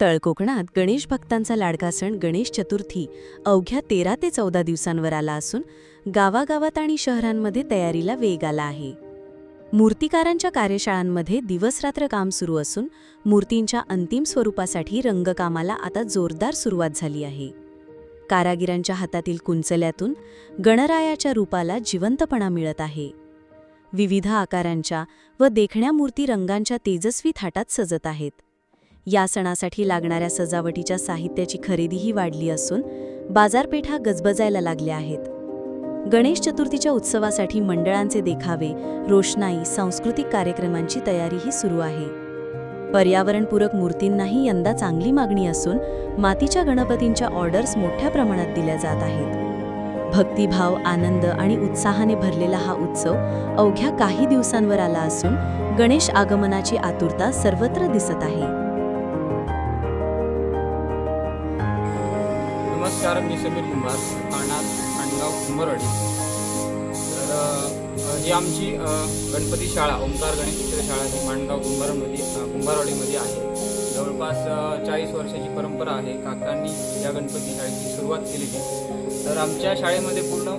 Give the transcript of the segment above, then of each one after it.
तळकोकणात गणेश भक्तांचा लाडका सण गणेश चतुर्थी अवघ्या तेरा ते चौदा दिवसांवर आला असून गावागावात आणि शहरांमध्ये तयारीला वेग आला आहे. मूर्तिकारांच्या कार्यशाळांमध्ये दिवसरात्र काम सुरू असून मूर्तींच्या अंतिम स्वरूपासाठी रंगकामाला आता जोरदार सुरुवात झाली आहे. कारागिरांच्या हातातील कुंचल्यातून गणरायाच्या रूपाला जिवंतपणा मिळत आहे. विविध आकारांच्या व देखण्या मूर्ती रंगांच्या तेजस्वी थाटात सजत आहेत. या सणासाठी लागणाऱ्या सजावटीच्या साहित्याची खरेदीही वाढली असून बाजारपेठा गजबजायला लागल्या आहेत. गणेश चतुर्थीच्या उत्सवासाठी मंडळांचे देखावे रोषणाई सांस्कृतिक कार्यक्रमांची तयारीही सुरू आहे. पर्यावरणपूरक मूर्तींनाही यंदा चांगली मागणी असून मातीच्या गणपतींच्या ऑर्डर्स मोठ्या प्रमाणात दिल्या जात आहेत. भक्तिभाव आनंद आणि उत्साहाने भरलेला हा उत्सव अवघ्या काही दिवसांवर आला असून गणेश आगमनाची आतुरता सर्वत्र दिसत आहे. नमस्कार मी समीर कुंभार राहणार आणगाव कुंभारवाडी तर ही आमची गणपती शाळा ओंकार गणेश चित्र शाळा ही माणगाव कुंभारमध्ये कुंभारवाडीमध्ये आहे. जवळपास चाळीस वर्षाची परंपरा आहे. काकांनी या गणपती शाळेची सुरुवात केलेली. तर आमच्या शाळेमध्ये पूर्ण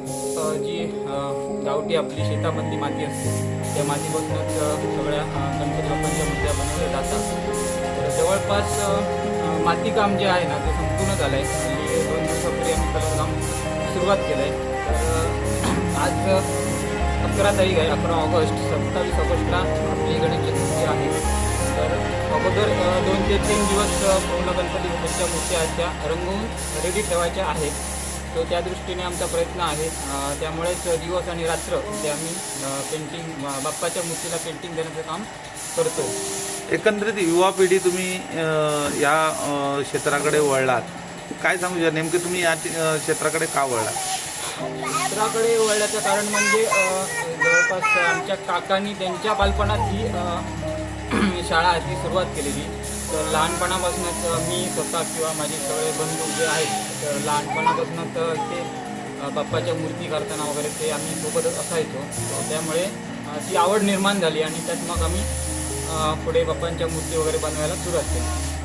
जी अ, गावठी आपली शेतामधली माती असते त्या मातीपासूनच सगळ्या गणपती बाप्पांच्या मूर्त्या बनवल्या जातात. जवळपास मातीकाम जे आहे ना ते संपूर्ण झालं आहे म्हणजे दोन दिवसापूर्वी काम सुरुवात केलं आहे तर आज अकरा तारीख आहे अकरा ऑगस्ट सत्तावीस ऑगस्टला आपली गणेश चतुर्थी आहे. तर अगोदर दोन ते तीन दिवस पूर्ण गणपती बाप्पाच्या मूर्त्या आहेत त्या रंगवून रेडी ठेवायच्या आहेत. तो त्या दृष्टीने आमचा प्रयत्न आहे. त्यामुळेच दिवस आणि रात्र ते आम्ही पेंटिंग बाप्पाच्या मूर्तीला पेंटिंग देण्याचं काम करतो. एकंदरीत युवा पिढी तुम्ही या क्षेत्राकडे वळलात. काय सांगू शकता नेमके तुम्ही या क्षेत्राकडे का वळला? क्षेत्राकडे वळल्याचं कारण म्हणजे जवळपास आमच्या काकांनी त्यांच्या बालपणात ही शाळा शाळा ती सुरुवात केलेली. तर लहानपणापासूनच मी स्वतः किंवा माझे सगळे बंधू जे आहेत तर लहानपणापासूनच ते बाप्पाच्या मूर्ती करताना वगैरे ते आम्ही सोबतच असायचो. त्यामुळे ती आवड निर्माण झाली आणि त्यात मग आम्ही पुढे बाप्पांच्या मूर्ती वगैरे बनवायला सुरुवात केली.